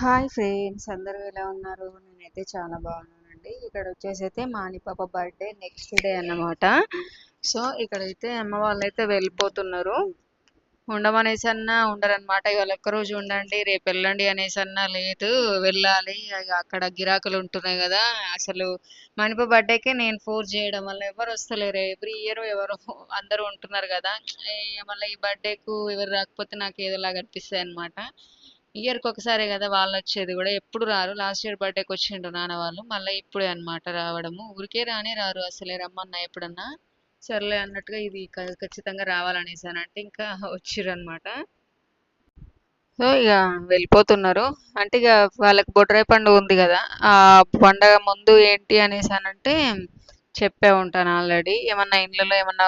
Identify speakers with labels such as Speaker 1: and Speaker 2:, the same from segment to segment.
Speaker 1: Hi friends అందరూ ఎలా ఉన్నారు? నేనైతే చాలా బాగున్నానండి. ఇక్కడ వచ్చేసి అయితే బర్త్డే నెక్స్ట్ డే అన్నమాట. సో ఇక్కడైతే అమ్మ వాళ్ళైతే వెళ్ళిపోతున్నారు. ఉండమనేసి అన్నా ఉండరనమాట ఇవాళ ఒక్కరోజు ఉండండి రేపు వెళ్ళండి అనేసి అన్నా లేదు. వెళ్ళాలి. అక్కడ గిరాకులు ఉంటున్నాయి కదా. అసలు మణిప బర్త్డేకే నేను ఫోర్స్ చేయడం వల్ల ఎవరు వస్తలేరు. ఎవ్రీ ఇయర్ ఎవరు అందరూ ఉంటున్నారు కదా. మళ్ళీ ఈ బర్త్డేకు ఎవరు రాకపోతే నాకు ఏదోలాగా అనిపిస్తాయి అనమాట ఇయర్కి ఒకసారి కదా వాళ్ళు వచ్చేది కూడా. ఎప్పుడు రారు. లాస్ట్ ఇయర్ బర్త్డేకి వచ్చిండ్రు నాన్న వాళ్ళు. మళ్ళీ ఇప్పుడే అన్నమాట రావడము. ఊరికే రానే రారు అసలే రమ్మన్నా ఎప్పుడన్నా. సర్లే అన్నట్టుగా ఇది ఖచ్చితంగా రావాలనేసాను. అంటే ఇంకా వచ్చిర్రు అనమాట సో ఇక వెళ్ళిపోతున్నారు. అంటే ఇక వాళ్ళకి బొడ్రాయి పండుగ ఉంది కదా. ఆ పండగ ముందు ఏంటి అనేసి అని అంటే చెప్పే ఉంటాను ఆల్రెడీ. ఏమన్నా ఇండ్లలో ఏమన్నా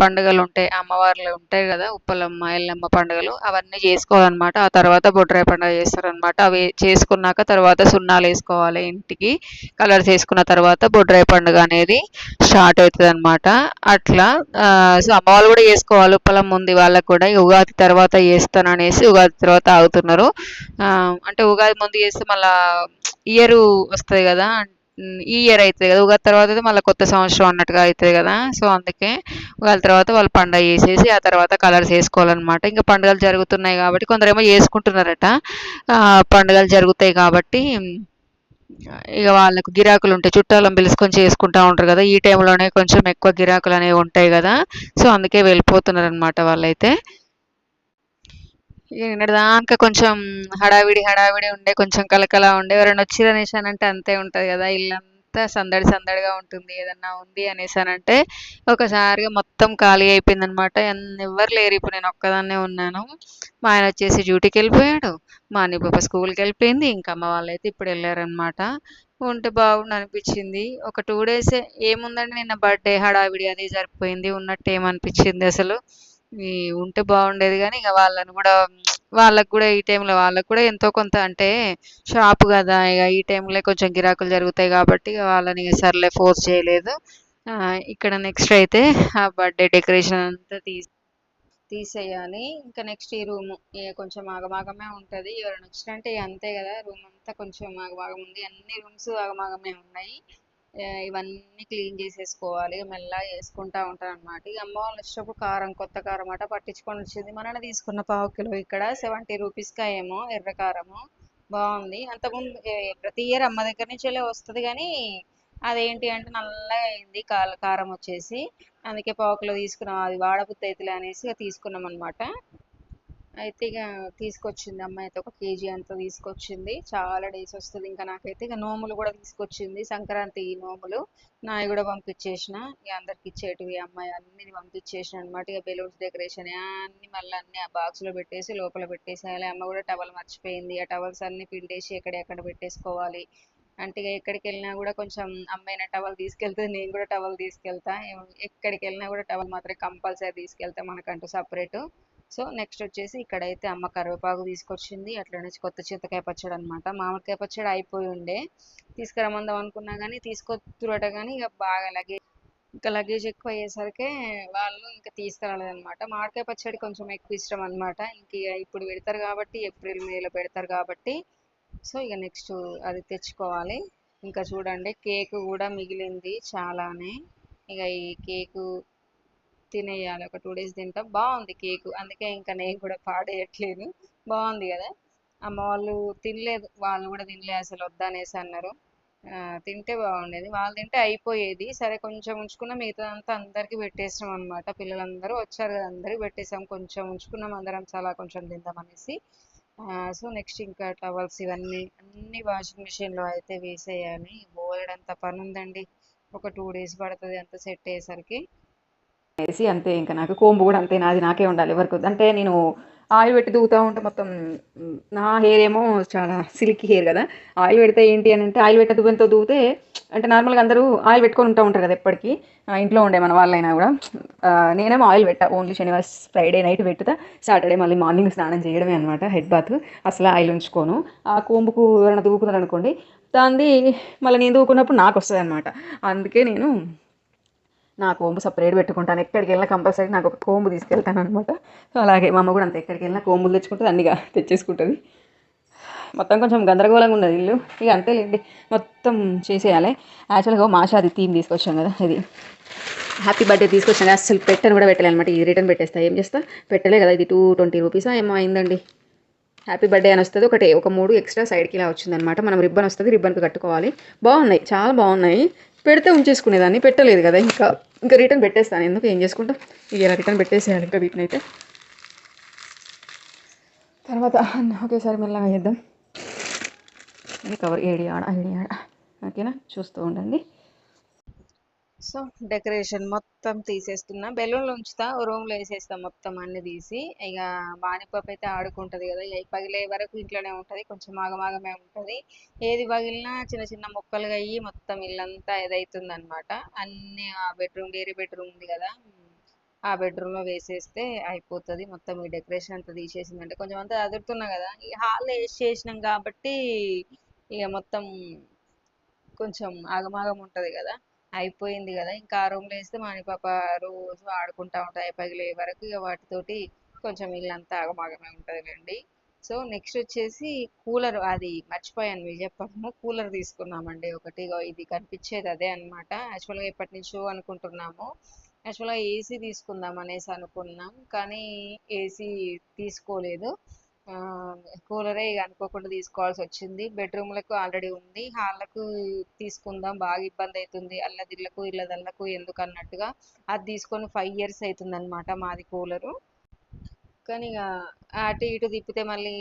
Speaker 1: పండుగలు ఉంటాయి అమ్మవార్లు ఉంటాయి కదా ఉప్పలమ్మ ఎల్లమ్మ పండుగలు అవన్నీ చేసుకోవాలన్నమాట. ఆ తర్వాత బొడ్రాయి పండుగ చేస్తారనమాట అవి చేసుకున్నాక తర్వాత సున్నాలు వేసుకోవాలి ఇంటికి. కలర్స్ వేసుకున్న తర్వాత బొడ్రాయి పండుగ అనేది స్టార్ట్ అవుతుంది అనమాట అట్లా సో అమ్మ వాళ్ళు కూడా చేసుకోవాలి. ఉప్పలమ్మ ఉంది వాళ్ళకు కూడా. ఉగాది తర్వాత చేస్తాను అనేసి ఉగాది తర్వాత ఆగుతున్నారు. అంటే ఉగాది ముందు చేస్తే మళ్ళీ ఇయర్ వస్తుంది కదా ఈ ఇయర్ అవుతుంది కదా. ఉగాది తర్వాత అయితే మళ్ళీ కొత్త సంవత్సరం అన్నట్టుగా అవుతుంది కదా. సో అందుకే ఉగాది తర్వాత వాళ్ళు పండగ చేసేసి ఆ తర్వాత కలర్స్ వేసుకోవాలన్నమాట. ఇంకా పండుగలు జరుగుతున్నాయి కాబట్టి కొందరేమో చేసుకుంటున్నారట. పండుగలు జరుగుతాయి కాబట్టి ఇక వాళ్ళకు గిరాకులు ఉంటాయి. చుట్టాలను పిలుచుకొని చేసుకుంటూ ఉంటారు కదా. ఈ టైంలోనే కొంచెం ఎక్కువ గిరాకులు అనేవి ఉంటాయి కదా. సో అందుకే వెళ్ళిపోతున్నారు అనమాట వాళ్ళైతే. ఇక కొంచెం హడావిడి హడావిడి ఉండే కొంచెం కలకలా ఉండే. ఎవరైనా వచ్చిరనేసానంటే అనేసి అంటే అంతే ఉంటుంది కదా. ఇల్లంతా సందడి సందడిగా ఉంటుంది. ఏదన్నా ఉంది అనేసి అని అంటే ఒకసారిగా మొత్తం ఖాళీ అయిపోయింది అనమాట ఎవ్వరు లేరు. ఇప్పుడు నేను ఒక్కదాన్నే ఉన్నాను. మా ఆయన వచ్చేసి డ్యూటీకి వెళ్ళిపోయాడు. మా అన్ని పాప స్కూల్కి వెళ్ళిపోయింది. ఇంకా అమ్మ వాళ్ళైతే ఇప్పుడు వెళ్ళారనమాట. ఉంటే బాగుండు అనిపించింది. ఒక టూ డేస్ ఏముందండి నిన్న బర్త్డే హడావిడి అది జరిపోయింది ఉన్నట్టు ఏమనిపించింది అసలు? ఉంటే బాగుండేది కానీ ఇక వాళ్ళని కూడా వాళ్ళకు కూడా ఈ టైంలో వాళ్ళకు కూడా ఎంతో కొంత అంటే షాప్ కదా ఇక ఈ టైంలో కొంచెం గిరాకులు జరుగుతాయి కాబట్టి ఇక వాళ్ళని ఇక సర్లే ఫోర్స్ చేయలేదు. ఇక్కడ నెక్స్ట్ అయితే ఆ బర్త్డే డెకరేషన్ అంతా తీసి తీసేయాలి. ఇంకా నెక్స్ట్ ఈ రూమ్ కొంచెం ఆగమాగమే ఉంటుంది. ఎవరైనా వచ్చినంటే ఇక అంతే కదా రూమ్ అంతా కొంచెం ఆగమాగం ఉంది. అన్ని రూమ్స్ ఆగమాగమే ఉన్నాయి. ఇవన్నీ క్లీన్ చేసేసుకోవాలి మెల్లగా వేసుకుంటా ఉంటాను అనమాట ఇక అమ్మ వాళ్ళు వచ్చినప్పుడు కారం కొత్త కారం అట పట్టించుకొని వచ్చింది. మన తీసుకున్న పావు కిలో ఇక్కడ సెవెంటీ రూపీస్కా ఏమో ఎర్ర కారము. బాగుంది. అంతకుముందు ప్రతి ఇయర్ అమ్మ దగ్గర నుంచి వెళ్ళి వస్తుంది కానీ అదేంటి అంటే నల్లగా అయింది కాల కారం వచ్చేసి. అందుకే పావు కిలో తీసుకున్నాం. అది వాడబుద్ధి అవుతులే అనేసి తీసుకున్నాం అనమాట అయితే ఇక తీసుకొచ్చింది అమ్మాయి అయితే ఒక కేజీ అంత తీసుకొచ్చింది. చాలా డేస్ వస్తుంది ఇంకా నాకైతే. ఇక నోములు కూడా తీసుకొచ్చింది. సంక్రాంతి నోములు. నా కూడా పంపించేసిన. ఇక అందరికి ఇచ్చేటివి అమ్మాయి అన్ని పంపించేసిన అనమాట ఇక బెలూన్స్ డెకరేషన్ అన్ని మళ్ళీ అన్ని ఆ బాక్స్లో పెట్టేసి లోపల పెట్టేసేయాలి. అమ్మ కూడా టవల్ మర్చిపోయింది. ఆ టవల్స్ అన్ని పిండేసి ఎక్కడెక్కడ పెట్టేసుకోవాలి. అంటే ఇక ఎక్కడికి వెళ్ళినా కూడా కొంచెం అమ్మాయిన టవల్ తీసుకెళ్తే నేను కూడా టవల్ తీసుకెళ్తా. ఎక్కడికి వెళ్ళినా కూడా టవల్ మాత్రం కంపల్సరీ తీసుకెళ్తా మనకంటూ సపరేట్ సో నెక్స్ట్ వచ్చేసి ఇక్కడైతే అమ్మ కరివేపాకు తీసుకొచ్చింది. అట్లా నుంచి కొత్త చింతకాయ పచ్చడి అనమాట మామిడికాయ పచ్చడి అయిపోయి ఉండే. తీసుకురమ్మందాం అనుకున్నా కానీ తీసుకొత్తురట కానీ ఇక బాగా లగేజ్ ఇంకా లగేజ్ ఎక్కువ అయ్యేసరికి వాళ్ళు ఇంకా తీసుకురాలేదన్నమాట మామిడికాయ పచ్చడి కొంచెం ఎక్కువ ఇష్టం అనమాట ఇంక ఇక ఇప్పుడు పెడతారు కాబట్టి ఏప్రిల్ మేలో పెడతారు కాబట్టి. సో ఇక నెక్స్ట్ అది తెచ్చుకోవాలి. ఇంకా చూడండి కేక్ కూడా మిగిలింది చాలానే. ఇక ఈ కేకు తినేయాలి. ఒక టూ డేస్ తింటా. బాగుంది కేకు. అందుకే ఇంకా నేను కూడా పాడేయట్లేదు. బాగుంది కదా? అమ్మ వాళ్ళు తినలేదు. వాళ్ళు కూడా తినలేదు అసలు వద్దనేసి అన్నారు. తింటే బాగుండేది. వాళ్ళు తింటే అయిపోయేది. సరే కొంచెం ఉంచుకున్నాం. మిగతా అంతా అందరికీ పెట్టేసాం అనమాట పిల్లలందరూ వచ్చారు కదా అందరికీ పెట్టేసాం. కొంచెం ఉంచుకున్నాం. అందరం చాలా కొంచెం తిందామనేసి సో నెక్స్ట్ ఇంకా టవల్స్ ఇవన్నీ అన్ని వాషింగ్ మిషన్లో అయితే వేసేయాలి. బోలెడంత పని ఉందండి ఒక టూ డేస్ పడుతుంది అంత సెట్ అయ్యేసరికి.
Speaker 2: వేసి అంతే ఇంకా నాకు కోంబు కూడా అంతే నాది నాకే ఉండాలి ఎవరికి అంటే నేను ఆయిల్ పెట్టి దూకుతూ ఉంటే మొత్తం నా హెయిర్ ఏమో చాలా సిల్కీ హెయిర్ కదా. ఆయిల్ పెడితే ఏంటి అని అంటే ఆయిల్ పెట్టే దువ్వెనతో దూకితే అంటే నార్మల్గా అందరూ ఆయిల్ పెట్టుకొని ఉంటా ఉంటారు కదా ఎప్పటికీ. ఇంట్లో ఉండే మన వాళ్ళైనా కూడా. నేనేమో ఆయిల్ పెట్టా ఓన్లీ శనివారం ఫ్రైడే నైట్ పెట్టుతా సాటర్డే మళ్ళీ మార్నింగ్ స్నానం చేయడమే అనమాట హెడ్ బాత్. అసలు ఆయిల్ ఉంచుకోను. ఆ కోంబుకు ఎవరైనా దూకుతున్నారు అనుకోండి దాన్ని మళ్ళీ నేను దూకున్నప్పుడు నాకు వస్తుంది అనమాట అందుకే నేను నా కోంబు సపరేట్ పెట్టుకుంటాను. ఎక్కడికి వెళ్ళినా కంపల్సరీ నాకు ఒక కోంబు తీసుకెళ్తాను అనమాట సో అలాగే మా అమ్మ కూడా అంత ఎక్కడికి వెళ్ళినా కోంబులు తెచ్చుకుంటుంది అన్నిగా తెచ్చేసుకుంటుంది. మొత్తం కొంచెం గందరగోళంగా ఉన్నది ఇల్లు. ఇక అంతేలేండి మొత్తం చేసేయాలి. యాక్చువల్గా మాషాది థీమ్ తీసుకొచ్చాం కదా ఇది. హ్యాపీ బర్త్డే తీసుకొచ్చాను. అసలు పెట్టను కూడా పెట్టలే అనమాట ఇది రిటర్న్ పెట్టేస్తా. ఏం చేస్తా? పెట్టలే కదా ఇది టూ ట్వంటీ రూపీసా ఏమో అయిందండి. హ్యాపీ బర్త్డే అని వస్తుంది. ఒకటి ఒక మూడు ఎక్స్ట్రా సైడ్కి ఇలా వచ్చిందనమాట మనం రిబ్బన్ వస్తుంది రిబ్బన్కి కట్టుకోవాలి. బాగున్నాయి చాలా బాగున్నాయి. పెడితే ఉంచేసుకునేదాన్ని పెట్టలేదు కదా ఇంకా. ఇంకా రిటర్న్ పెట్టేస్తాను. ఎందుకు? ఏం చేసుకుంటా? ఇక ఇలా రిటర్న్ పెట్టేసేయాలి ఇంకా వీటిని అయితే. తర్వాత ఒకేసారి మెల్లగా చేద్దాం. ఇది కవర్ ఏడి ఆడ ఏడి ఆడ ఓకేనా? చూస్తూ ఉండండి.
Speaker 1: సో డెకరేషన్ మొత్తం తీసేస్తున్నా. బెలూన్లు ఉంచుతా రూమ్లో వేసేస్తా మొత్తం అన్ని తీసి. ఇక బానిపప్పు అయితే ఆడుకుంటది కదా ఇక పగిలే వరకు ఇంట్లోనే ఉంటది కొంచెం ఆగమాగమే ఉంటది. ఏది పగిలినా చిన్న చిన్న మొక్కలుగా అయ్యి మొత్తం ఇల్లంతా ఇదవుతుంది అనమాట అన్ని ఆ బెడ్రూమ్ వేరే బెడ్రూమ్ ఉంది కదా ఆ బెడ్రూమ్లో వేసేస్తే అయిపోతుంది. మొత్తం ఈ డెకరేషన్ అంతా తీసేసిందంటే కొంచెం అంతా అదురుతున్నా కదా. ఈ హాల్లో వేసి చేసినాం కాబట్టి ఇక మొత్తం కొంచెం ఆగమాగం ఉంటుంది కదా. అయిపోయింది కదా! ఇంకా ఆ రూమ్లో వేస్తే మా పాప రోజు ఆడుకుంటా ఉంటాయి పగిలే వరకు. ఇక వాటితోటి కొంచెం ఇల్లంతా ఆగమాగమే ఉంటుందిలేండి. సో నెక్స్ట్ వచ్చేసి కూలర్ అది మర్చిపోయాను మీరు చెప్పడము కూలర్ తీసుకున్నామండి ఒకటి. ఇది కనిపించేది అదే అన్నమాట. యాక్చువల్గా ఎప్పటి నుంచో అనుకుంటున్నాము. యాక్చువల్గా ఏసీ తీసుకుందాం అనేసి అనుకున్నాం. కానీ ఏసీ తీసుకోలేదు. కూలరే ఇక అనుకోకుండా తీసుకోవాల్సి వచ్చింది బెడ్రూమ్లకు ఆల్రెడీ ఉంది. హాల్లకు తీసుకుందాం బాగా ఇబ్బంది అవుతుంది అల్లదిళ్ళకు ఇల్లదల్లకు ఎందుకు అన్నట్టుగా అది తీసుకొని ఫైవ్ ఇయర్స్ అవుతుంది అనమాట మాది కూలరు. కానీ ఇక అటు ఇటు తిప్పితే మళ్ళీ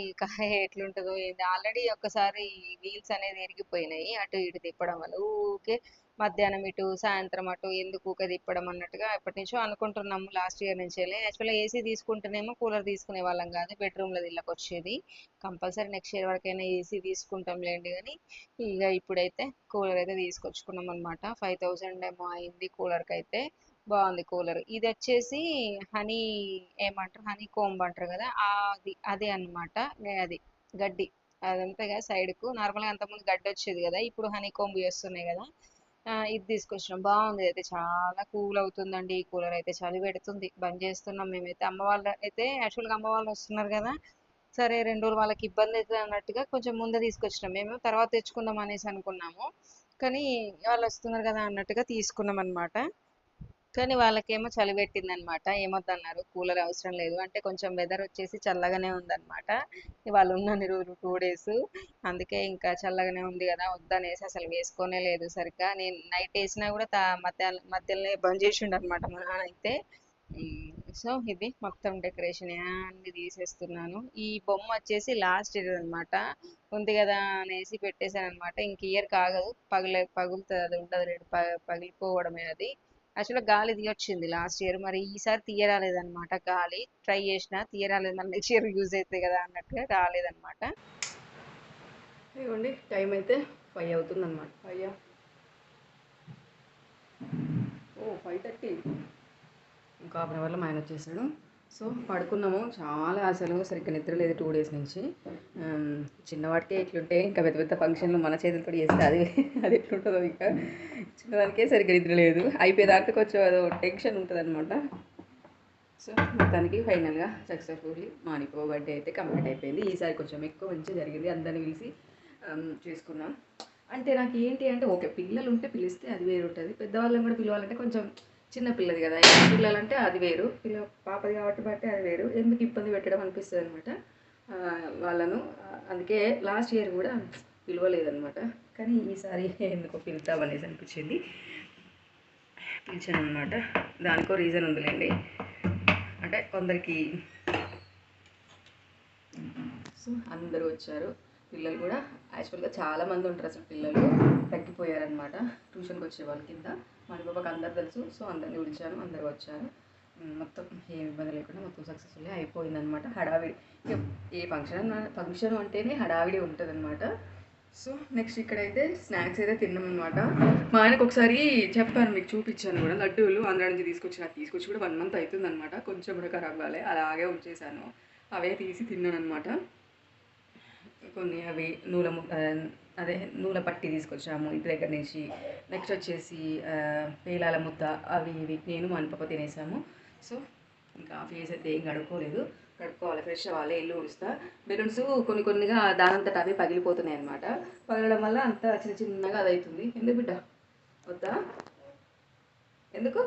Speaker 1: ఎట్లుంటుందో ఏంది. ఆల్రెడీ ఒక్కసారి వీల్స్ అనేది ఎరిగిపోయినాయి. అటు ఇటు తిప్పడం వల్ల ఊకే మధ్యాహ్నం ఇటు సాయంత్రం అటు ఎందుకు ఊక తిప్పడం అన్నట్టుగా ఎప్పటి నుంచో అనుకుంటున్నాము లాస్ట్ ఇయర్ నుంచి యాక్చువల్గా ఏసీ తీసుకుంటేనేమో కూలర్ తీసుకునే వాళ్ళం కాదు బెడ్రూమ్లో ఇళ్ళకి వచ్చేది కంపల్సరీ నెక్స్ట్ ఇయర్ వరకైనా ఏసీ తీసుకుంటాం లేండి కానీ ఇక ఇప్పుడైతే కూలర్ అయితే తీసుకొచ్చుకున్నాం అనమాట ఫైవ్ థౌజండ్ ఏమో అయింది కూలర్కి అయితే. బాగుంది కూలర్. ఇది వచ్చేసి హనీ ఏమంటారు? హనీ కోంబ్ అంటారు కదా అది అదే అన్నమాట. అది గడ్డి. అదంతా కదా సైడ్కు నార్మల్గా అంతకుముందు గడ్డి వచ్చేది కదా ఇప్పుడు హనీ కోంబ్ వస్తున్నాయి కదా. ఇది తీసుకొచ్చినాం. బాగుంది. అయితే చాలా కూల్ అవుతుందండి. ఈ కూలర్ అయితే చలి పెడుతుంది. బంద్ చేస్తున్నాం మేమైతే. అమ్మ వాళ్ళు అయితే యాక్చువల్గా అమ్మ వాళ్ళు వస్తున్నారు కదా సరే రెండు రోజులు వాళ్ళకి ఇబ్బంది అవుతుంది అన్నట్టుగా కొంచెం ముందే తీసుకొచ్చినాం. మేము తర్వాత తెచ్చుకుందాం అనేసి అనుకున్నాము. కానీ వాళ్ళు వస్తున్నారు కదా అన్నట్టుగా తీసుకున్నాం అనమాట కానీ వాళ్ళకేమో చలి పెట్టింది అనమాట ఏమొద్దన్నారు? కూలర్ అవసరం లేదు. అంటే కొంచెం వెదర్ వచ్చేసి చల్లగానే ఉందన్నమాట వాళ్ళు ఉన్నన్ని రోజులు టూ డేస్ అందుకే ఇంకా చల్లగానే ఉంది కదా వద్దనేసి అసలు వేసుకోనే లేదు సరిగ్గా. నేను నైట్ వేసినా కూడా తా మధ్యలోనే బంద్ చేసిండు అనమాట మా నాన్న అయితే. సో ఇది మొత్తం డెకరేషన్ అన్ని తీసేస్తున్నాను. ఈ బొమ్మ వచ్చేసి లాస్ట్ ఇయర్ అనమాట ఉంది కదా అనేసి పెట్టేశాను అనమాట ఇంక ఇయర్ కాగదు. పగిలే పగులుతుంది అది ఉండదు. లేదు ప- పగిలిపోవడమే అది. యాక్చువల్గా గాలి తీయొచ్చింది లాస్ట్ ఇయర్ మరి ఈసారి తీయరాలేదనమాట గాలి ట్రై చేసిన తీయరాలేదు. మళ్ళీ నెక్స్ట్ ఇయర్ యూజ్ అవుతుంది కదా అన్నట్టుగా రాలేదనమాట
Speaker 2: ఇవ్వండి టైం అయితే ఫైవ్ అవుతుంది అనమాట ఫైవ్ ఓ ఫైవ్ థర్టీ ఇంకా హాఫ్ అన్ అవర్లో మా ఆయన వచ్చేసాడు. సో పడుకున్నాము. చాలా అసలు సరిగ్గా నిద్ర లేదు టూ డేస్ నుంచి. చిన్నవాటికే ఇట్లుంటే ఇంకా పెద్ద పెద్ద ఫంక్షన్లు మన చేతులతో చేస్తే అది అది ఎట్లుంటుందో ఇంకా. చిన్నదానికే సరిగ్గా నిద్ర లేదు. అయిపోయేదాకా కొంచెం అదో టెన్షన్ ఉంటుంది అనమాట సో మొత్తానికి ఫైనల్గా సక్సెస్ఫుల్లీ మానిపో బర్త్డే అయితే కంప్లీట్ అయిపోయింది. ఈసారి కొంచెం ఎక్కువ మంచిగా జరిగింది. అందరిని పిలిచి చేసుకున్నాం. అంటే నాకు ఏంటి అంటే ఓకే పిల్లలు ఉంటే పిలిస్తే అది వేరు ఉంటుంది పెద్దవాళ్ళని కూడా పిలవాలంటే కొంచెం చిన్నపిల్లది కదా పిల్లలు పిల్లలంటే అది వేరు. పిల్ల పాపది కాబట్టి బట్టి అది వేరు. ఎందుకు ఇబ్బంది పెట్టడం అనిపిస్తుంది అనమాట వాళ్ళను అందుకే లాస్ట్ ఇయర్ కూడా పిలవలేదనమాట. కానీ ఈసారి ఎందుకో పిలుద్దామనేసి అనిపించింది. పిలిచాను అనమాట దానికో రీజన్ ఉందిలేండి. అంటే కొందరికి సో అందరూ వచ్చారు. పిల్లలు కూడా యాక్చువల్గా చాలామంది ఉంటారు అసలు పిల్లలు. తగ్గిపోయారనమాట ట్యూషన్కి వచ్చే వాళ్ళ కింద. మన బాబాకి అందరు తెలుసు సో అందరిని పిలిచాను అందరూ వచ్చారు. మొత్తం ఏం ఇబ్బంది లేకుండా మొత్తం సక్సెస్ఫుల్లీ అయిపోయిందనమాట హడావిడి. ఏ ఫంక్షన్ ఫంక్షన్ అంటేనే హడావిడి ఉంటుంది సో నెక్స్ట్ ఇక్కడైతే స్నాక్స్ అయితే తిన్నాం అనమాట మా ఆయనకు ఒకసారి చెప్పాను మీకు చూపించాను కూడా. లడ్డూలు ఆంధ్ర నుంచి తీసుకొచ్చి నాకు తీసుకొచ్చి కూడా వన్ మంత్ అవుతుంది అనమాట కొంచెం కూడా ఖరాబ్ కాలే అలాగే ఉంచేసాను అవే తీసి తిన్నాను అనమాట కొన్ని అవి నూల అదే నూల పట్టి తీసుకొచ్చాము. ఇంటి దగ్గర నుంచి నెక్స్ట్ వచ్చేసి పేలాల ముద్ద అవి ఇవి నేను మా పాప తినేసాము. సో ఇంకా ఫేస్ అయితే ఏం కడుక్కోలేదు కడుక్కోవాలి ఫ్రెష్ అవ్వాలి ఇల్లు ఉడుస్తా బెలూన్స్ కొన్ని కొన్నిగా దానంతట అవి పగిలిపోతున్నాయి అనమాట పగలడం వల్ల అంత చిన్న చిన్నగా అది అవుతుంది ఎందుకు బిడ్డ? వద్దా? ఎందుకు?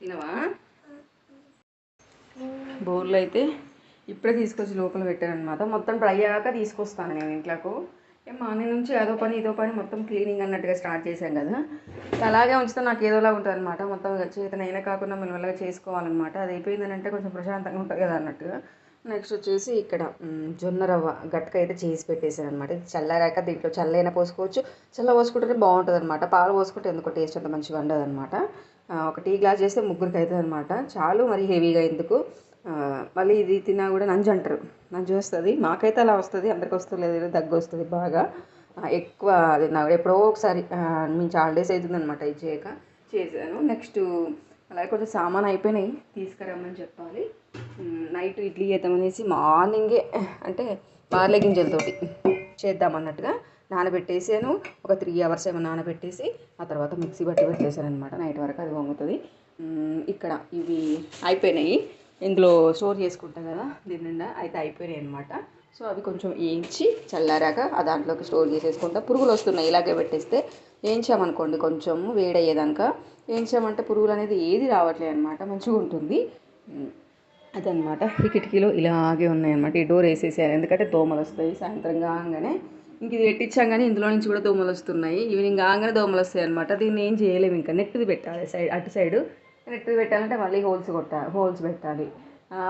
Speaker 2: తినవా? బోర్లు అయితే ఇప్పుడే తీసుకొచ్చి లోపల పెట్టారనమాట మొత్తం డ్రై అయ్యాక తీసుకొస్తాను నేను ఇంట్లోకు. ఏ మార్నింగ్ నుంచి అదో పని ఇదో పని మొత్తం క్లీనింగ్ అన్నట్టుగా స్టార్ట్ చేశాం కదా. అలాగే ఉంచితే నాకు ఏదోలా ఉంటుంది అనమాట మొత్తం చేతనైనా కాకుండా మెల్లమెల్లగా చేసుకోవాలన్నమాట. అది అయిపోయిందని అంటే కొంచెం ప్రశాంతంగా ఉంటుంది కదా అన్నట్టుగా నెక్స్ట్ వచ్చేసి ఇక్కడ జొన్న రవ్వ గట్క అయితే చేసి పెట్టేశాను అనమాట చల్లారాక దీంట్లో చల్లైనా పోసుకోవచ్చు. చల్ల పోసుకుంటే బాగుంటుంది అనమాట పాలు పోసుకుంటే ఎందుకో టేస్ట్ అంత మంచిగా ఉండదు అనమాట ఒక టీ గ్లాస్ చేస్తే ముగ్గురికి అవుతుంది అనమాట చాలు మరి హెవీగా ఎందుకు? మళ్ళీ ఇది తిన్నా కూడా నంజు అంటారు. నంజు వస్తుంది. మాకైతే అలా వస్తుంది. అందరికి వస్తలేదు దగ్గు వస్తుంది బాగా. ఎక్కువ అది నా ఎప్పుడో ఒకసారి మేము చాలా డేస్ అనమాట ఇది చేయక. చేశాను. నెక్స్ట్ అలాగే కొంచెం సామాన్ అయిపోయినాయి. తీసుకురమ్మని చెప్పాలి. నైట్ ఇడ్లీ చేద్దామనేసి మార్నింగే అంటే బార్లే గింజలతోటి చేద్దామన్నట్టుగా నానబెట్టేసాను. ఒక త్రీ అవర్స్ ఏమో నానబెట్టేసి ఆ తర్వాత మిక్సీ పట్టి పెట్టేశాను అనమాట నైట్ వరకు అది వంగుతుంది. ఇక్కడ ఇవి అయిపోయినాయి. ఇందులో స్టోర్ చేసుకుంటాం కదా దీని నిండా అయితే అయిపోయినాయి అనమాట సో అవి కొంచెం వేయించి చల్లారాక ఆ దాంట్లోకి స్టోర్ చేసేసుకుంటా. పురుగులు వస్తున్నాయి ఇలాగే పెట్టేస్తే వేయించామనుకోండి కొంచెం వేడయ్యేదాక వేయించామంటే పురుగులు అనేది ఏది రావట్లేదు అనమాట మంచిగా ఉంటుంది. అదనమాట ఈ కిటికీలో ఇలాగే ఉన్నాయన్నమాట ఈ డోర్ వేసేసారు. ఎందుకంటే దోమలు వస్తాయి సాయంత్రం కాగానే ఇంక ఇది పెట్టించాం కానీ ఇందులో నుంచి కూడా దోమలు వస్తున్నాయి. ఈవినింగ్ కాగానే దోమలు వస్తాయి అనమాట దీన్ని ఏం చేయలేము ఇంకా. నెట్ది పెట్టాలి సైడ్ అటు సైడు నెట్ది పెట్టాలంటే మళ్ళీ హోల్స్ కొట్టాలి హోల్స్ పెట్టాలి.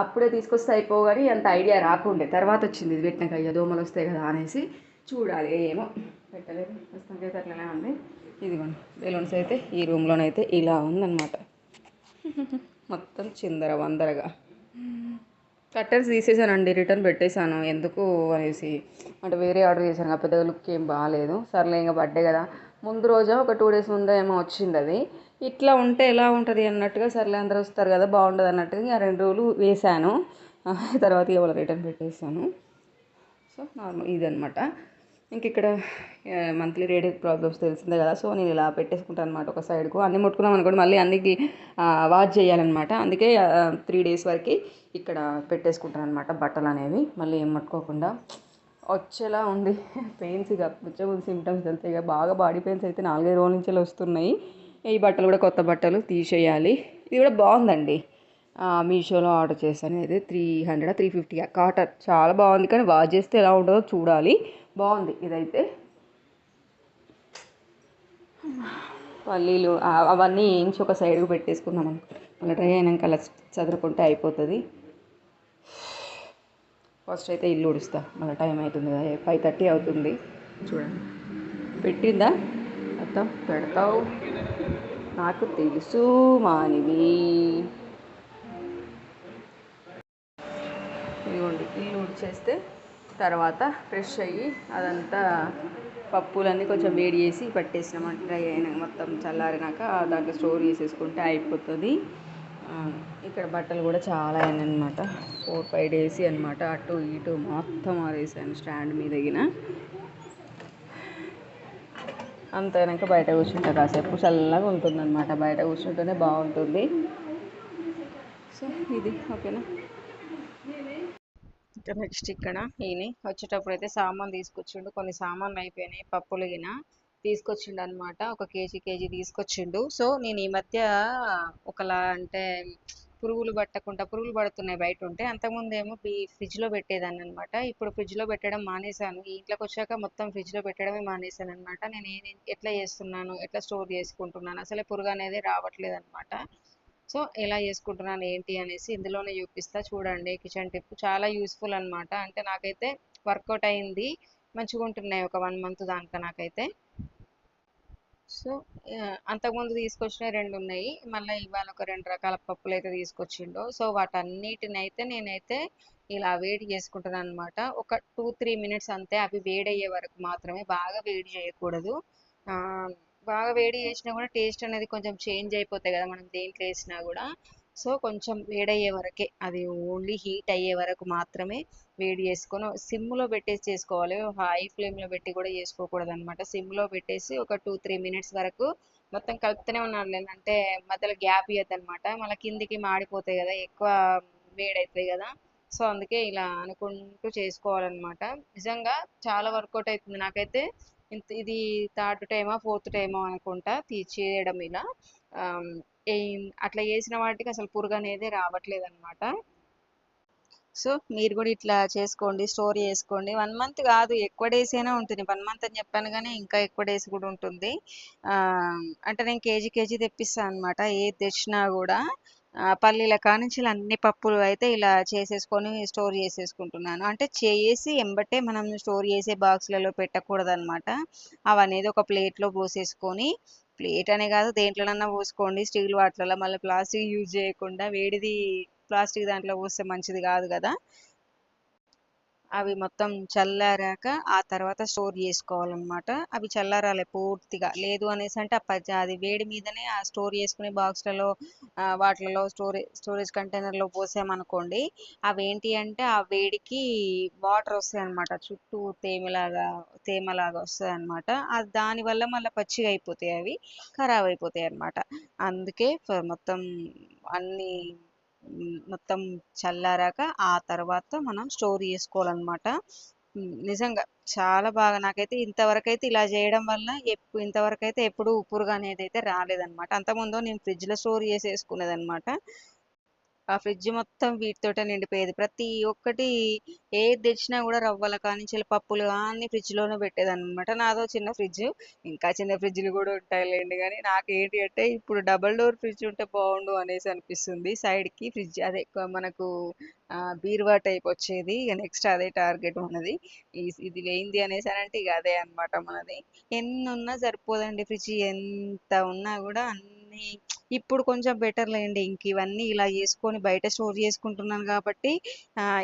Speaker 2: అప్పుడే తీసుకొస్తే అయిపోగాని అంత ఐడియా రాకుండే. తర్వాత వచ్చింది ఇది పెట్టినాక అయ్యో దోమలు వస్తాయి కదా అనేసి చూడాలి. ఏమో పెట్టలేదు. ప్రస్తుతానికి అట్లనే ఉంది. ఇదిగోండి బెలూన్స్ అయితే ఈ రూమ్లోనైతే ఇలా ఉందన్నమాట. మొత్తం చిందర వందరగా. కట్టర్స్ తీసేసానండి రిటర్న్ పెట్టేశాను. ఎందుకు అనేసి. అంటే వేరే ఆర్డర్ చేశాను కదా పెద్దగా లుక్ ఏం బాగాలేదు సర్లే ఇంకా బర్త్డే కదా. ముందు రోజా ఒక టూ డేస్ ముందే ఏమో వచ్చింది అది. ఇట్లా ఉంటే ఎలా ఉంటుంది అన్నట్టుగా సర్లే అందరూ వస్తారు కదా బాగుండదు అన్నట్టుగా ఇంకా రెండు రోజులు వేశాను. తర్వాత ఇవాళ రిటర్న్ పెట్టేసాను సో నార్మల్ ఇదనమాట ఇంక ఇక్కడ మంత్లీ రేడియో ప్రాబ్లమ్స్ తెలిసిందే కదా సో నేను ఇలా పెట్టేసుకుంటాను అనమాట ఒక సైడ్కు. అన్నీ ముట్టుకున్నాం అనుకోండి మళ్ళీ అన్నికి వాచ్ చేయాలన్నమాట. అందుకే త్రీ డేస్ వరకు ఇక్కడ పెట్టేసుకుంటాను అనమాట బట్టలు అనేవి. మళ్ళీ ఏం ముట్టుకోకుండా వచ్చేలా ఉంది. పెయిన్స్ ఇక కొంచెం సిమ్టమ్స్ వెళ్తాయి ఇక. బాగా బాడీ పెయిన్స్ అయితే నాలుగైదు రోజుల నుంచి వస్తున్నాయి. ఈ బట్టలు కూడా కొత్త బట్టలు తీసేయాలి. ఇది కూడా బాగుందండి. మీషోలో ఆర్డర్ చేశాను. ఇది three hundred three fifty cotton. చాలా బాగుంది. కానీ వాష్ చేస్తే ఎలా ఉంటుందో చూడాలి. బాగుంది ఇదైతే. పల్లీలు అవన్నీ వేయించి ఒక సైడ్కి పెట్టేసుకుందాం అనుకో మళ్ళీ డ్రై అయినాక అలా చదువుకుంటే అయిపోతుంది. ఫస్ట్ అయితే ఇల్లు ఉడుస్తా. మళ్ళీ టైం అవుతుంది కదా. ఫైవ్ థర్టీ అవుతుంది. చూడండి. పెట్టిందా? అత్త పెడతావు. నాకు తెలుసు మానివి. ఇదిగోండి ఇల్లు ఉడిచేస్తే తర్వాత ఫ్రెష్ అయ్యి అదంతా పప్పులన్నీ కొంచెం వేడి చేసి పట్టేసినామంట డ్రై అయినా మొత్తం చల్లారినాక దాంట్లో స్టోర్ చేసేసుకుంటే అయిపోతుంది. ఇక్కడ బట్టలు కూడా చాలా అయినాయన్నమాట. ఫోర్ ఫైవ్ డేస్ అనమాట అటు ఇటు మొత్తం ఆరేసాను స్టాండ్ మీద దిగిన అంత బయట కూర్చుంటా కాసేపు చల్లగా ఉంటుందన్నమాట. బయట కూర్చుంటేనే బాగుంటుంది. సో ఇది ఓకేనా?
Speaker 1: ఇంకా నెక్స్ట్ ఇక్కడ ఈయన వచ్చేటప్పుడు అయితే సామాన్ తీసుకొచ్చిండు. కొన్ని సామాన్లు అయిపోయినాయి పప్పులు గిన తీసుకొచ్చిండు అనమాట ఒక కేజీ కేజీ తీసుకొచ్చిండు. సో నేను ఈ మధ్య ఒకలా అంటే పురుగులు పట్టకుండా పురుగులు పడుతున్నాయి బయట ఉంటే అంతకుముందు ఏమో ఫ్రిడ్జ్లో పెట్టేదాన్ని అనమాట ఇప్పుడు ఫ్రిడ్జ్లో పెట్టడం మానేశాను. ఇంట్లోకి వచ్చాక మొత్తం ఫ్రిడ్జ్లో పెట్టడమే మానేశాను అనమాట నేను ఏ- ఎట్లా చేస్తున్నాను ఎట్లా స్టోర్ చేసుకుంటున్నాను అసలే పురుగు అనేది రావట్లేదు అనమాట సో ఎలా చేసుకుంటున్నాను ఏంటి అనేసి ఇందులోనే చూపిస్తా చూడండి. కిచెన్ టిప్ చాలా యూస్ఫుల్ అనమాట. అంటే నాకైతే వర్కౌట్ అయింది. మంచిగా ఉంటున్నాయి ఒక వన్ మంత్ దాకా నాకైతే. సో అంతకుముందు తీసుకొచ్చిన రెండు ఉన్నాయి మళ్ళీ ఇవాళ ఒక రెండు రకాల పప్పులు అయితే తీసుకొచ్చిండు. సో వాటన్నిటిని అయితే నేనైతే ఇలా వేడి చేసుకుంటాను అనమాట ఒక టూ త్రీ మినిట్స్ అంతే అవి వేడయ్యే వరకు మాత్రమే. బాగా వేడి చేయకూడదు. బాగా వేడి చేసినా కూడా టేస్ట్ అనేది కొంచెం చేంజ్ అయిపోతాయి కదా మనం దేంట్లో వేసినా కూడా. సో కొంచెం వేడయ్యే వరకే. అది ఓన్లీ హీట్ అయ్యే వరకు మాత్రమే వేడి చేసుకొని సిమ్లో పెట్టేసి చేసుకోవాలి. హై ఫ్లేమ్లో పెట్టి కూడా చేసుకోకూడదు అనమాట సిమ్లో పెట్టేసి ఒక టూ త్రీ మినిట్స్ వరకు మొత్తం కలుపుతూనే ఉన్నాను అంటే మధ్యలో గ్యాప్ ఇవ్వద్దనమాట మళ్ళీ కిందికి మాడిపోతాయి కదా ఎక్కువ వేడవుతాయి కదా. సో అందుకే ఇలా అనుకుంటూ చేసుకోవాలన్నమాట. నిజంగా చాలా వర్కౌట్ అవుతుంది నాకైతే ఇంత ఇది థర్డ్ టైమా ఫోర్త్ టైమా అనుకుంటా తీ చేయడం ఇలా అట్లా చేసిన వాటికి అసలు పురుగు అనేది రావట్లేదు అనమాట సో మీరు కూడా ఇట్లా చేసుకోండి స్టోర్ చేసుకోండి. వన్ మంత్ కాదు ఎక్కువ డేస్ అయినా ఉంటుంది. వన్ మంత్ అని చెప్పాను కానీ ఇంకా ఎక్కువ డేస్ కూడా ఉంటుంది. అంటే నేను కేజీ కేజీ తెప్పిస్తాను అనమాట ఏది తెచ్చినా కూడా పల్లీల కానుంచి అన్ని పప్పులు అయితే ఇలా చేసేసుకొని స్టోర్ చేసేసుకుంటున్నాను. అంటే చేసి ఎంబటే మనం స్టోర్ చేసే బాక్స్లలో పెట్టకూడదు అనమాట అవనేది ఒక ప్లేట్లో పోసేసుకొని ప్లేట్ అనే కాదు దేంట్లోనన్నా పోసుకోండి. స్టీల్ వాటిలలో మళ్ళీ ప్లాస్టిక్ యూజ్ చేయకుండా వేడిది ప్లాస్టిక్ దాంట్లో పోస్తే మంచిది కాదు కదా. అవి మొత్తం చల్లారాక ఆ తర్వాత స్టోర్ చేసుకోవాలన్నమాట. అవి చల్లారాలి పూర్తిగా. లేదు అనేసి అంటే ఆ అది వేడి మీదనే ఆ స్టోర్ చేసుకునే బాక్స్లలో వాటిలలో స్టోరేజ్ స్టోరేజ్ కంటైనర్లో పోసామనుకోండి అవి ఏంటి అంటే ఆ వేడికి వాటర్ వస్తాయి అన్నమాట చుట్టూ తేమలాగా తేమలాగా వస్తాయి అనమాట దానివల్ల మళ్ళీ పచ్చిగా అయిపోతాయి అవి ఖరాబ్ అయిపోతాయి అన్నమాట అందుకే మొత్తం అన్ని మొత్తం చల్లారాక ఆ తర్వాత మనం స్టోర్ చేసుకోవాలన్నమాట. నిజంగా చాలా బాగా నాకైతే ఇంతవరకు అయితే ఇలా చేయడం వల్ల ఎప్పు ఇంతవరకు అయితే ఎప్పుడు ఉప్పురుగా అనేది అయితే రాలేదన్నమాట. అంతకుముందు నేను ఫ్రిడ్జ్లో స్టోర్ చేసేసుకునేది అనమాట ఆ ఫ్రిడ్జ్ మొత్తం వీటితోటే నిండిపోయేది. ప్రతి ఒక్కటి ఏది తెచ్చినా కూడా రవ్వల కానించి పప్పులు అన్ని ఫ్రిడ్జ్లోనే పెట్టేదన్నమాట. నాదో చిన్న ఫ్రిడ్జ్ ఇంకా చిన్న ఫ్రిడ్జ్లు కూడా ఉంటాయిలేండి. కానీ నాకు ఏంటి అంటే ఇప్పుడు డబల్ డోర్ ఫ్రిడ్జ్ ఉంటే బాగుండు అనేసి అనిపిస్తుంది. సైడ్కి ఫ్రిడ్జ్ అదే మనకు బీరువా టైప్ వచ్చేది. ఇక నెక్స్ట్ అదే టార్గెట్ ఉన్నది. ఇది వేయింది అనేసి అని అంటే ఇక అదే అన్నమాట మనది. ఎన్ని ఉన్నా సరిపోదండి ఫ్రిడ్జ్. ఎంత ఉన్నా కూడా అన్ని ఇప్పుడు కొంచెం బెటర్ లేండి. ఇంక ఇవన్నీ ఇలా చేసుకొని బయట స్టోర్ చేసుకుంటున్నాను కాబట్టి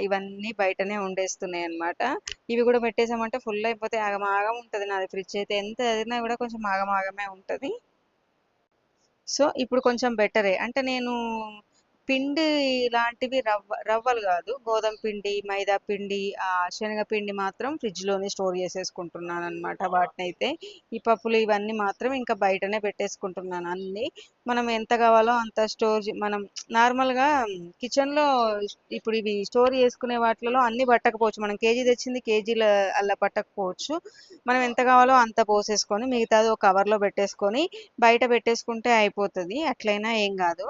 Speaker 1: ఇవన్నీ బయటనే ఉండేస్తున్నాయి అన్నమాట ఇవి కూడా పెట్టేసామంటే ఫుల్ అయిపోతే ఆగమాగం ఉంటుంది నాది ఫ్రిడ్జ్ అయితే. ఎంత ఎదిరినా కూడా కొంచెం ఆగమాగమే ఉంటుంది. సో ఇప్పుడు కొంచెం బెటరే అంటే నేను పిండి లాంటివి రవ్వ రవ్వలు కాదు. గోధుమ పిండి మైదా పిండి ఆ శనగపిండి మాత్రం ఫ్రిడ్జ్లోనే స్టోర్ చేసేసుకుంటున్నాను అనమాట వాటిని అయితే ఈ పప్పులు ఇవన్నీ మాత్రం ఇంకా బయటనే పెట్టేసుకుంటున్నాను అన్ని. మనం ఎంత కావాలో అంత స్టోర్ మనం నార్మల్గా కిచెన్లో ఇప్పుడు ఇవి స్టోర్ చేసుకునే వాటిలో అన్ని పట్టకపోవచ్చు. మనం కేజీ తెచ్చింది కేజీల అలా పట్టకపోవచ్చు. మనం ఎంత కావాలో అంత పోసేసుకొని మిగతాది ఒక కవర్లో పెట్టేసుకొని బయట పెట్టేసుకుంటే అయిపోతుంది. అట్లయినా ఏం కాదు.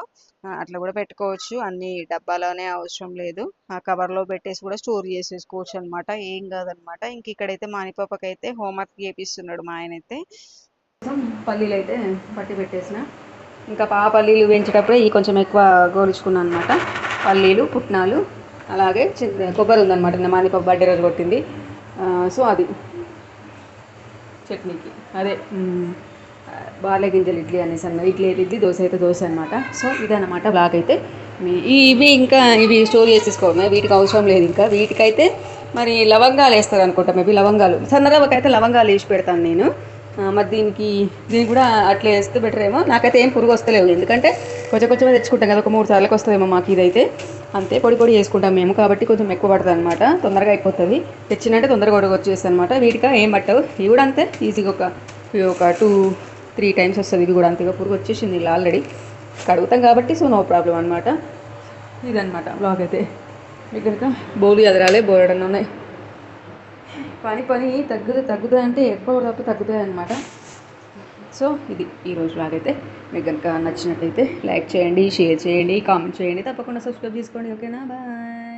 Speaker 1: అట్లా కూడా పెట్టుకోవచ్చు. అన్ని డబ్బాలోనే అవసరం లేదు. ఆ కవర్లో పెట్టేసి కూడా స్టోర్ చేసేసుకోవచ్చు అనమాట ఏం కాదనమాట ఇంక ఇక్కడైతే మానిపాపకైతే హోంవర్క్ చేపిస్తున్నాడు మా ఆయన అయితే
Speaker 2: పల్లీలు అయితే పట్టి పెట్టేసిన. ఇంకా పా పల్లీలు వేయించేటప్పుడే ఇవి కొంచెం ఎక్కువ గోలుచుకున్నాను అనమాట పల్లీలు పుట్నాలు అలాగే కొబ్బరి ఉందనమాట నిన్న మానిపప్పు బర్త్డే రోజు కొట్టింది. సో అది. చట్నీకి. అదే మ్, బార్లే గింజలు ఇడ్లీ అనేసి అన్న ఇడ్లీ అయితే ఇడ్లీ దోశ అయితే దోశ అనమాట సో ఇదన్నమాట బ్లాగ్ అయితే. మీ- ఇవి ఇంకా ఇవి స్టోర్ చేసేసుకోవడమే వీటికి అవసరం లేదు ఇంకా. వీటికైతే మరి లవంగాలు వేస్తారు అనుకుంటా మేబీ లవంగాలు. సన్నరవకైతే అయితే లవంగాలు వేసి పెడతాను నేను. మరి దీనికి దీనికి కూడా అట్లా వేస్తే బెటర్ ఏమో. నాకైతే ఏం పురుగు వస్తలేవు ఎందుకంటే కొంచెం కొంచెం తెచ్చుకుంటాం కదా ఒక మూడు సార్లకు వస్తుందేమో మాకు ఇదైతే. అంతే పొడి పొడి చేసుకుంటాం మేము కాబట్టి కొంచెం ఎక్కువ పడుతుంది అనమాట తొందరగా అయిపోతుంది. తెచ్చినంటే తొందరగా ఉడక వచ్చేస్తుంది అనమాట వీటికి ఏం పట్టవు. ఇవి కూడా అంతే. ఈజీగా ఒక ఒక టూ త్రీ టైమ్స్ వస్తుంది. ఇది కూడా అంతేగా పురుగు వచ్చేసింది ఇలా ఆల్రెడీ కడుగుతాం కాబట్టి సో నో ప్రాబ్లం అనమాట ఇదనమాట బ్లాగ్ అయితే. ఇక్కడ బోలు ఎదరాలే బోరడన్న ఉన్నాయి. పని పని తగ్గుతుంది తగ్గుదా అంటే ఎక్కువ తప్ప తగ్గుతుంది అనమాట సో ఇది ఈరోజు లాగైతే మీకు కనుక నచ్చినట్టయితే లైక్ చేయండి షేర్ చేయండి కామెంట్ చేయండి. తప్పకుండా సబ్స్క్రైబ్ చేసుకోండి ఓకేనా? బాయ్.